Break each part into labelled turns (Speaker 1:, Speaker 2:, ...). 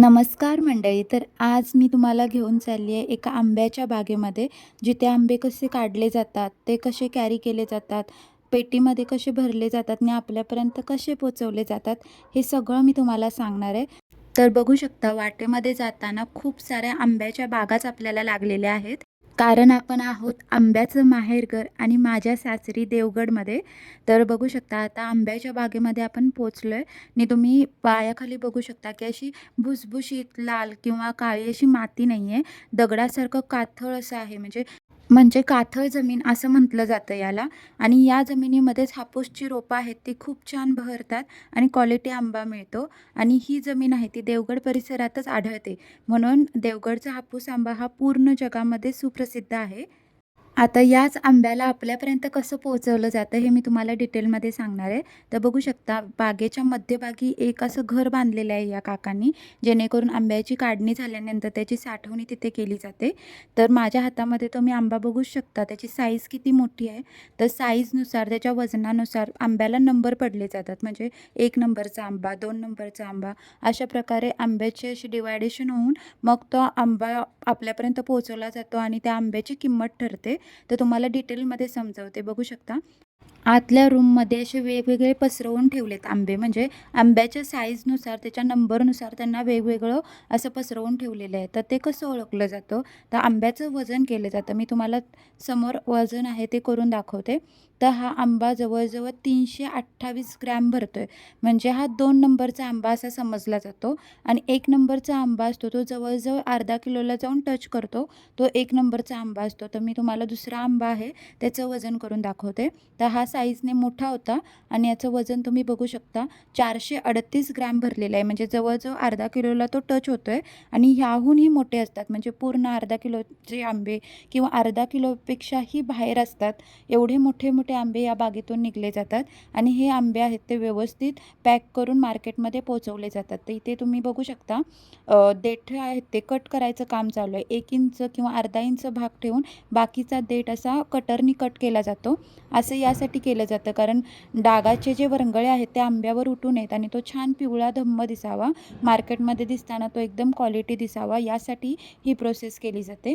Speaker 1: नमस्कार मंडळी तर आज मी तुम्हाला घेऊन चालली आहे एका आंब्याच्या बागेमध्ये जिथे आंबे कसे काढले जातात ते कसे कॅरी केले जातात पेटीमध्ये कसे भरले जातात आणि आपल्यापर्यंत कसे पोचवले जातात हे सगळं मी तुम्हाला सांगणार आहे. तर बघू शकता वाटेमध्ये जाताना खूप साऱ्या आंब्याच्या बागाच आपल्याला लागलेल्या आहेत. कारण आपण आहोत आंब्याचं माहेरघर आणि माझ्या सासरी देवगडमध्ये. तर बघू शकता आता आंब्याच्या बागेमध्ये आपण पोचलो आहे आणि तुम्ही पायाखाली बघू शकता की अशी भुसभुशीत लाल किंवा काळी अशी माती नाही आहे दगडासारखं काथळ असं आहे. म्हणजे म्हणजे काथळ जमीन असं म्हटलं जातं याला. आणि या जमिनीमध्येच हापूसची रोपं आहेत ती खूप छान बहरतात आणि क्वालिटी आंबा मिळतो. आणि ही जमीन आहे ती देवगड परिसरातच आढळते. म्हणून देवगडचा हापूस आंबा हा पूर्ण जगामध्ये सुप्रसिद्ध आहे. आता याच आंब्याला आपल्यापर्यंत कसं पोहोचवलं जातं हे मी तुम्हाला डिटेलमध्ये सांगणार आहे. तर बघू शकता बागेच्या मध्यभागी एक असं घर बांधलेलं आहे या काकांनी जेणेकरून आंब्याची काढणी झाल्यानंतर त्याची साठवणी तिथे केली जाते. तर माझ्या हातामध्ये तुम्ही आंबा बघू शकता त्याची साईज किती मोठी आहे. तर साईजनुसार त्याच्या वजनानुसार आंब्याला नंबर पडले जातात. म्हणजे एक नंबरचा आंबा दोन नंबरचा आंबा अशा प्रकारे आंब्याचे असे डिवायडेशन होऊन मग तो आंबा आपल्यापर्यंत पोहोचवला जातो आणि त्या आंब्याची किंमत ठरते. तर तुम्हाला डिटेलमध्ये समजवते. बघू शकता. आतल्या रूममध्ये असे वेगवेगळे पसरवून ठेवलेत आंबे. म्हणजे आंब्याच्या साईजनुसार त्याच्या नंबरनुसार त्यांना वेगवेगळं असं पसरवून ठेवलेलं आहे. तर ते कसं ओळखलं जातं? तर आंब्याचं वजन केलं जातं. मी तुम्हाला समोर वजन आहे ते करून दाखवते. तर हा आंबा जवळजवळ तीनशे अठ्ठावीस ग्रॅम भरतो आहे म्हणजे हा दोन नंबरचा आंबा असा समजला जातो. आणि एक नंबरचा आंबा असतो तो जवळजवळ अर्धा किलोला जाऊन टच करतो. तो एक नंबरचा आंबा असतो. तर मी तुम्हाला दुसरा आंबा आहे त्याचं वजन करून दाखवते. तर हा साईजने मोठा होता आणि याचं वजन तुम्ही बघू शकता चारशे अडतीस ग्रॅम भरलेलं आहे. म्हणजे जवळजवळ अर्धा किलोला तो टच होतो आहे आणि ह्याहूनही मोठे असतात. म्हणजे पूर्ण अर्धा किलोचे आंबे किंवा अर्धा किलोपेक्षाही बाहेर असतात. एवढे मोठे मोठे आंबे या बागेतून निघले जातात आणि हे आंबे आहेत ते व्यवस्थित पॅक करून मार्केटमध्ये पोचवले जातात. तर इथे तुम्ही बघू शकता देठ आहेत ते कट करायचं काम चालू आहे. एक इंच किंवा अर्धा इंच भाग ठेवून बाकीचा देठ असा कटरनी कट केला जातो. असं यासाठी केलं जातं कारण डागाचे जे वरंगळे आहेत ते आंब्यावर उठून येत आणि तो छान पिवळा धम्म दिसावा. मार्केटमध्ये दिसताना तो एकदम क्वालिटी दिसावा. यासाठी ही प्रोसेस केली जाते.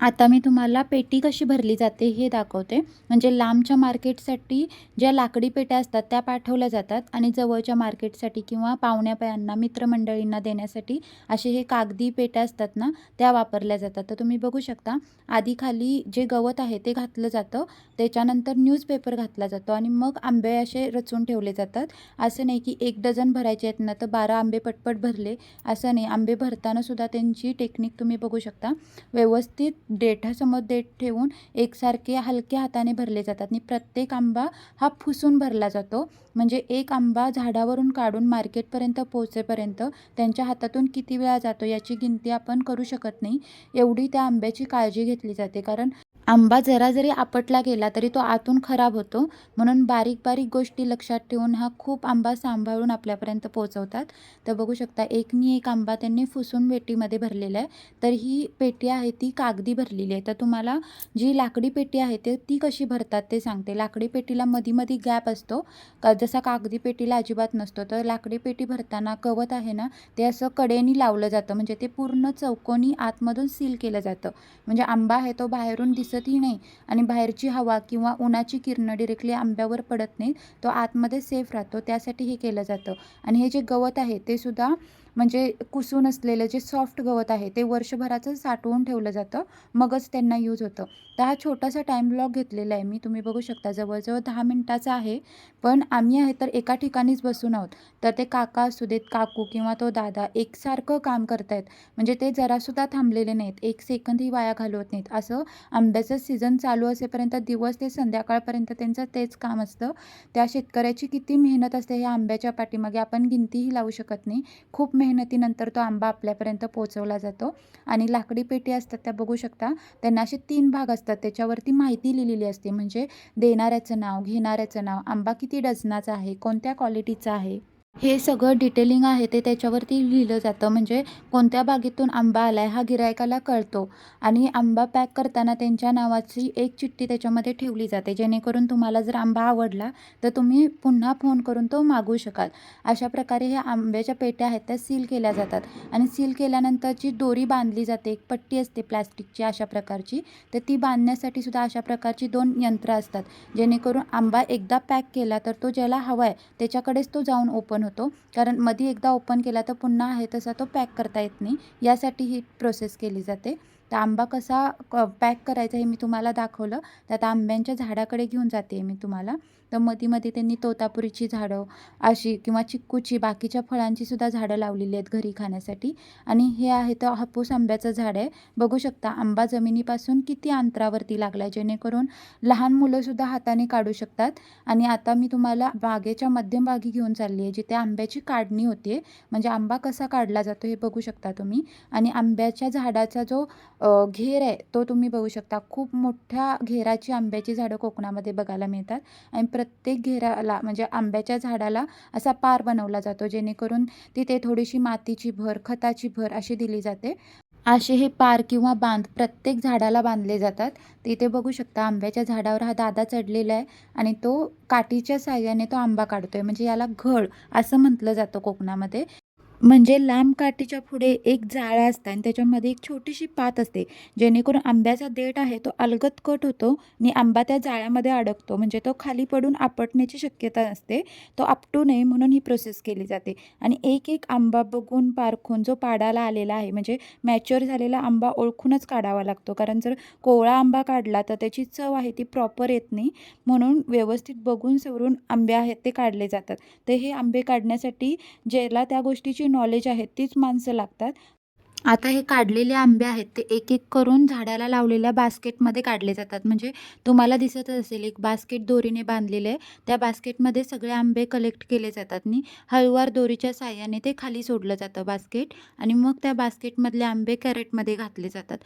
Speaker 1: आता मी तुम्हाला पेटी कशी भरली जाते हे दाखवते. म्हणजे लांबच्या मार्केटसाठी ज्या लाकडी पेट्या असतात त्या पाठवल्या जातात आणि जवळच्या मार्केटसाठी किंवा पाहुण्यापयांना मित्रमंडळींना देण्यासाठी असे हे कागदी पेट्या असतात ना त्या वापरल्या जातात. तर तुम्ही बघू शकता आधी खाली जे गवत आहे ते घातलं जातं त्याच्यानंतर न्यूजपेपर घातला जातो आणि मग आंबे असे रचून ठेवले जातात. असं नाही की एक डझन भरायचे आहेत ना तर बारा आंबे पटपट भरले. असं नाही आंबे भरतानासुद्धा त्यांची टेक्निक तुम्ही बघू शकता. व्यवस्थित देठासमोर देठ ठेवून एकसारखे हलक्या हाताने भरले जातात. आणि प्रत्येक आंबा हा फुसून भरला जातो. म्हणजे एक आंबा झाडावरून काढून मार्केटपर्यंत पोहोचेपर्यंत त्यांच्या हातातून किती वेळा जातो याची गिनती आपण करू शकत नाही. एवढी त्या आंब्याची काळजी घेतली जाते. कारण आंबा जरा जरी आपटला गेला तरी तो आतून खराब होतो. म्हणून बारीक बारीक गोष्टी लक्षात ठेवून हा खूप आंबा सांभाळून आपल्यापर्यंत पोहोचवतात. तर बघू शकता एकनी एक आंबा त्यांनी फुसून पेटीमध्ये भरलेला आहे. तर ही पेटी आहे ती कागदी भरलेली आहे. तर तुम्हाला जी लाकडी पेटी आहे ते ती कशी भरतात ते सांगते. लाकडी पेटीला मधी मधी गॅप असतो. का जसा कागदी पेटीला अजिबात नसतो तर लाकडी पेटी भरताना कवत आहे ना ते असं कडेनी लावलं जातं. म्हणजे ते पूर्ण चौकोनी आतमधून सील केलं जातं. म्हणजे आंबा आहे तो बाहेरून दिसतही नाही आणि बाहेरची हवा किंवा उन्हाची किरणं डिरेक्टली आंब्यावर पडत नाही तो आतमध्ये सेफ राहतो. त्यासाठी हे केलं जातं. आणि हे जे गवत आहे ते सुद्धा म्हणजे कुसून असलेलं जे सॉफ्ट गवत आहे ते वर्षभराचं साठवून ठेवलं जातं मगच त्यांना यूज होतं. तर हा छोटासा टाईम ब्लॉक घेतलेला आहे मी तुम्ही बघू शकता जवळजवळ दहा मिनटाचा आहे. पण आम्ही आहे तर एका ठिकाणीच बसून आहोत. तर ते काका असू देत काकू किंवा तो दादा एकसारखं काम करतायत. म्हणजे ते जरासुद्धा थांबलेले नाहीत एक सेकंदही वाया घालवत नाहीत. असं आंब्याचं सीझन चालू असेपर्यंत दिवस ते संध्याकाळपर्यंत त्यांचं तेच काम असतं. त्या शेतकऱ्याची किती मेहनत असते ह्या आंब्याच्या पाठीमागे आपण गिनतीही लावू शकत नाही. खूप मेहनतीनंतर तो आंबा आपल्यापर्यंत पोहोचवला जातो. आणि लाकडी पेटी असतात त्या बघू शकता. त्यांना असे तीन भाग असतात. त्याच्यावरती माहिती लिहिलेली असते. म्हणजे देणाऱ्याचं नाव घेणाऱ्याचं नाव आंबा किती डझनाचा आहे कोणत्या क्वालिटीचा आहे? हे सगळं डिटेलिंग आहे ते त्याच्यावरती लिहिलं जातं. म्हणजे कोणत्या बागेतून आंबा आला आहे हा गिरायकाला कळतो. आणि आंबा पॅक करताना त्यांच्या नावाची एक चिठ्ठी त्याच्यामध्ये ठेवली जाते. जेणेकरून तुम्हाला जर आंबा आवडला तर तुम्ही पुन्हा फोन करून तो मागू शकाल. अशा प्रकारे ह्या आंब्याच्या पेट्या आहेत त्या सील केल्या जातात. आणि सील केल्यानंतरची दोरी बांधली जाते. एक पट्टी असते प्लॅस्टिकची अशा प्रकारची. तर ती बांधण्यासाठी सुद्धा अशा प्रकारची दोन यंत्र असतात. जेणेकरून आंबा एकदा पॅक केला तर तो ज्याला हवा आहे त्याच्याकडेच तो जाऊन ओपन होतो. कारण मध्ये एकदा ओपन केला तर पुन्हा आहे तसा तो पॅक करता येत नाही. यासाठी ही प्रोसेस केली जाते. तर आंबा कसा क पॅक करायचा हे मी तुम्हाला दाखवलं. तर आता आंब्यांच्या झाडाकडे घेऊन जाते मी तुम्हाला. तर मध्ये मध्ये त्यांनी तोतापुरीची झाडं अशी किंवा चिक्कूची बाकीच्या फळांची सुद्धा झाडं लावलेली आहेत घरी खाण्यासाठी. आणि हे आहे तर हापूस आंब्याचं झाड आहे. बघू शकता आंबा जमिनीपासून किती अंतरावरती लागला आहे जेणेकरून लहान मुलंसुद्धा हाताने काढू शकतात. आणि आता मी तुम्हाला बागेच्या मध्यमभागी घेऊन चालली आहे जिथे आंब्याची काढणी होते. म्हणजे आंबा कसा काढला जातो हे बघू शकता तुम्ही. आणि आंब्याच्या झाडाचा जो घेर आहे तो तुम्ही बघू शकता. खूप मोठ्या घेराची आंब्याची झाडं कोकणामध्ये बघायला मिळतात आणि प्रत्येक घेराला म्हणजे आंब्याच्या झाडाला असा पार बनवला जातो जेणेकरून तिथे थोडीशी मातीची भर खताची भर अशी दिली जाते. असे हे पार किंवा बांध प्रत्येक झाडाला बांधले जातात. तिथे बघू शकता आंब्याच्या झाडावर हा दादा चढलेला आहे आणि तो काठीच्या साह्याने तो आंबा काढतोय म्हणजे याला घड असं म्हटलं जातं कोकणामध्ये. म्हणजे लांब काठीच्या पुढे एक जाळं असतं आणि त्याच्यामध्ये एक छोटीशी पात असते. जेणेकरून आंब्याचा देठ आहे तो अलगत कट होतो आणि आंबा त्या जाळ्यामध्ये अडकतो. म्हणजे तो खाली पडून आपटण्याची शक्यता असते. तो आपटू नये म्हणून ही प्रोसेस केली जाते. आणि एक एक आंबा बघून पारखून जो पाडाला आलेला आहे म्हणजे मॅच्युअर झालेला आंबा ओळखूनच काढावा लागतो. कारण जर कोवळा आंबा काढला तर त्याची चव आहे ती प्रॉपर येत नाही. म्हणून व्यवस्थित बघून सवरून आंबे आहेत ते काढले जातात. तर हे आंबे काढण्यासाठी ज्याला त्या गोष्टीची नॉलेज आहे तीच माणसं लागतात. आता हे काढलेले आंबे आहेत ते एक एक करून झाडाला लावलेल्या बास्केटमध्ये काढले जातात. म्हणजे तुम्हाला दिसत असेल एक बास्केट दोरीने बांधलेले आहे. त्या बास्केटमध्ये सगळे आंबे कलेक्ट केले जातात. आणि हळूवार दोरीच्या साह्याने ते खाली सोडलं जातं बास्केट. आणि मग त्या बास्केटमधले आंबे कॅरेटमध्ये घातले जातात.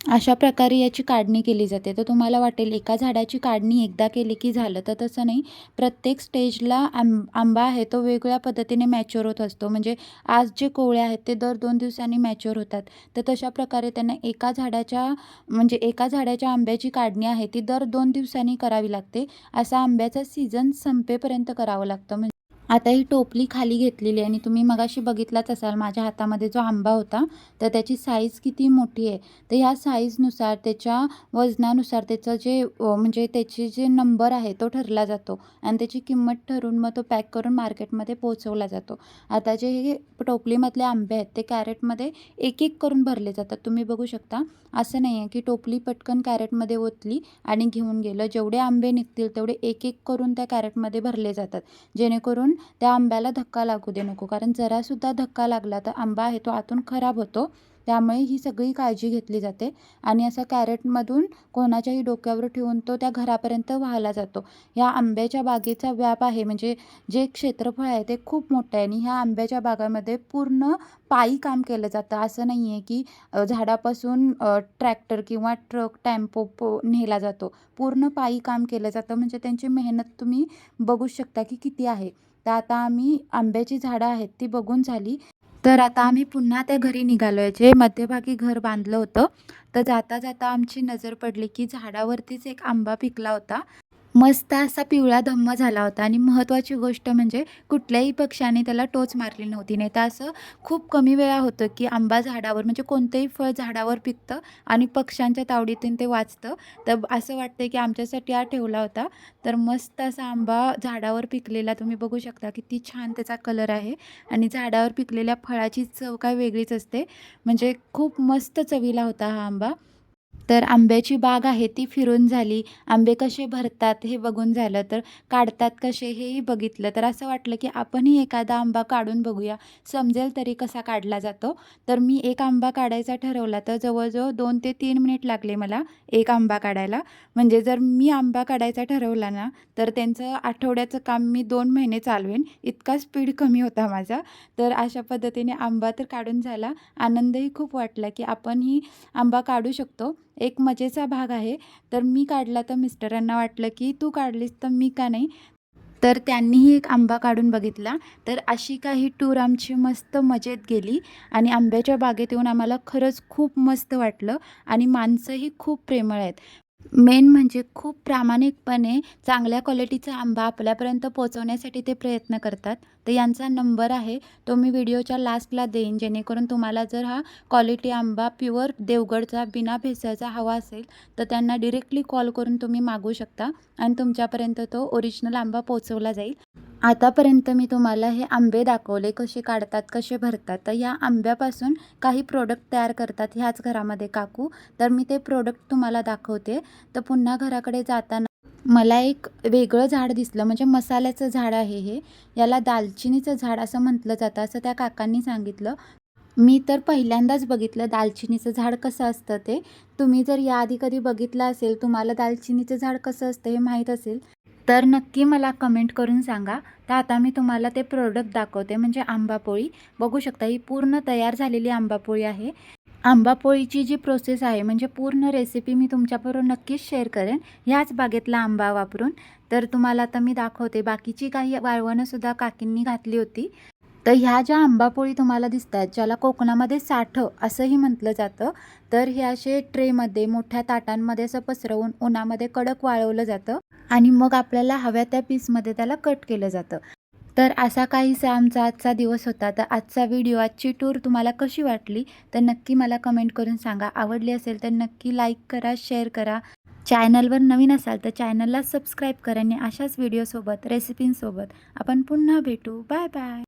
Speaker 1: अशा प्रकारे याची काढणी केली जाते. तर तुम्हाला वाटेल एका झाडाची काढणी एकदा केली की झालं. तर तसं नाही. प्रत्येक स्टेजला आंब आंबा आहे तो वेगवेगळ्या पद्धतीने मॅच्युअर होत असतो. म्हणजे आज जे कोवळे आहेत ते दर दोन दिवसांनी मॅच्युअर होतात. तर तशा प्रकारे त्यांना एका झाडाच्या म्हणजे एका झाडाच्या आंब्याची काढणी आहे ती दर दोन दिवसांनी करावी लागते. असा आंब्याचा सीझन संपेपर्यंत करावं लागतं. म्हणजे आता ही टोपली खाली घेतलेली आहे आणि तुम्ही मगाशी बघितलाच असाल माझ्या हातामध्ये जो आंबा होता तर त्याची साईज किती मोठी आहे? तर ह्या साईजनुसार त्याच्या वजनानुसार त्याचं जे म्हणजे त्याचे जे नंबर आहे तो ठरला जातो. आणि त्याची किंमत ठरून मग तो पॅक करून मार्केटमध्ये पोहोचवला जातो. आता जे हे टोपलीमधले आंबे आहेत ते कॅरेटमध्ये एक एक करून भरले जातात. तुम्ही बघू शकता असं नाही आहे की टोपली पटकन कॅरेटमध्ये ओतली आणि घेऊन गेलं. जेवढे आंबे निघतील तेवढे एक एक करून त्या कॅरेटमध्ये भरले जातात. जेणेकरून त्या आंब्याला धक्का लागू दे नको. कारण जरासुद्धा धक्का लागला तर आंबा आहे तो आतून खराब होतो. त्यामुळे ही सगळी काळजी घेतली जाते आणि असं कॅरेटमधून कोणाच्याही डोक्यावर ठेवून तो त्या घरापर्यंत वाहला जातो. ह्या आंब्याच्या बागेचा व्याप आहे. म्हणजे जे क्षेत्रफळ आहे ते खूप मोठं आहे आणि ह्या आंब्याच्या बागामध्ये पूर्ण पायी काम केलं जातं. असं नाही आहे की झाडापासून ट्रॅक्टर किंवा ट्रक टॅम्पो नेला जातो. पूर्ण पायी काम केलं जातं. म्हणजे त्यांची मेहनत तुम्ही बघू शकता की किती आहे. तर आता आम्ही आंब्याची झाडं आहेत ती बघून झाली. तर आता आम्ही पुन्हा त्या घरी निघालो आहे जे मध्यभागी घर बांधलं होतं. तर जाता जाता आमची नजर पडली की झाडावरतीच एक आंबा पिकला होता. मस्त असा पिवळा धम्म झाला होता. आणि महत्त्वाची गोष्ट म्हणजे कुठल्याही पक्षाने त्याला टोच मारली नव्हती. नाही तर असं खूप कमी वेळा होतं की आंबा झाडावर म्हणजे कोणतंही फळ झाडावर पिकतं आणि पक्ष्यांच्या तावडीतून ते वाचतं. तर असं वाटतं की आमच्यासाठी हा ठेवला होता. तर मस्त असा आंबा झाडावर पिकलेला तुम्ही बघू शकता किती छान त्याचा कलर आहे. आणि झाडावर पिकलेल्या फळाची चव काय वेगळीच असते. म्हणजे खूप मस्त चवीला होता हा आंबा. तर आंब्याची बाग आहे ती फिरून झाली. आंबे कसे भरतात हे बघून झालं तर काढतात कसे हेही बघितलं. तर असं वाटलं की आपणही एखादा आंबा काढून बघूया. समजेल तरी कसा काढला जातो. तर मी एक आंबा काढायचा ठरवला तर जवळजवळ दोन ते तीन मिनिट लागले मला एक आंबा काढायला. म्हणजे जर मी आंबा काढायचा ठरवला ना तर त्यांचं आठवड्याचं काम मी दोन महिने चालवेन. इतका स्पीड कमी होता माझा. तर अशा पद्धतीने आंबा तर काढून झाला. आनंदही खूप वाटला की आपणही आंबा काढू शकतो. एक मजेचा भाग आहे. तर मी काढला तर मिस्टरांना वाटलं की तू काढलीस तर मी का नाही? तर त्यांनीही एक आंबा काढून बघितला. तर अशी काही टूर आमची मस्त मजेत गेली आणि आंब्याच्या बागेत येऊन आम्हाला खरंच खूप मस्त वाटलं आणि माणसंही खूप प्रेमळ आहेत. मेन म्हणजे खूप प्रामाणिकपणे चांगल्या क्वालिटीचा आंबा आपल्यापर्यंत पोहोचवण्यासाठी ते प्रयत्न करतात. तर यांचा नंबर आहे तो मी व्हिडिओच्या लास्टला देईन जेणेकरून तुम्हाला जर हा क्वालिटी आंबा प्युअर देवगडचा बिना भेसळचा हवा असेल तर त्यांना डिरेक्टली कॉल करून तुम्ही मागू शकता आणि तुमच्यापर्यंत तो ओरिजिनल आंबा पोचवला जाईल. आतापर्यंत मी तुम्हाला हे आंबे दाखवले कसे काढतात कसे भरतात तर या आंब्यापासून काही प्रोडक्ट तयार करतात ह्याच घरामध्ये काकू. तर मी ते प्रोडक्ट तुम्हाला दाखवते. तर पुन्हा घराकडे जाताना मला एक वेगळं झाड दिसलं म्हणजे मसाल्याचं झाड आहे हे. याला दालचिनीचं झाड असं म्हटलं जातं असं त्या काकांनी सांगितलं. मी तर पहिल्यांदाच बघितलं दालचिनीचं झाड कसं असतं ते. तुम्ही जर याआधी कधी बघितलं असेल तुम्हाला दालचिनीचं झाड कसं असतं हे माहीत असेल. तर नक्की मला कमेंट करून सांगा. तर आता मी तुम्हाला ते प्रोडक्ट दाखवते म्हणजे आंबापोळी बघू शकता ही पूर्ण तयार झालेली आंबापोळी आहे. आंबापोळीची जी प्रोसेस आहे म्हणजे पूर्ण रेसिपी मी तुमच्याबरोबर नक्कीच शेअर करेन. ह्याच बागेतला आंबा वापरून. तर तुम्हाला आता मी दाखवते बाकीची काही वाळवणंसुद्धा काकींनी घातली होती. तर ह्या ज्या आंबापोळी तुम्हाला दिसत आहेत ज्याला कोकणामध्ये साठं असंही म्हटलं जातं तर हे असे ट्रेमध्ये मोठ्या ताटांमध्ये असं पसरवून उन्हामध्ये कडक वाळवलं जातं आणि मग आपल्याला हव्या त्या पीसमध्ये त्याला कट केलं जातं. तर असा काहीसा आमचा आजचा दिवस होता. तर आजचा व्हिडिओ आजची टूर तुम्हाला कशी वाटली? तर नक्की मला कमेंट करून सांगा. आवडली असेल तर नक्की लाईक करा शेअर करा. चॅनलवर नवीन असाल तर चॅनलला सबस्क्राईब करा आणि अशाच व्हिडिओसोबत रेसिपींसोबत आपण पुन्हा भेटू. Bye bye.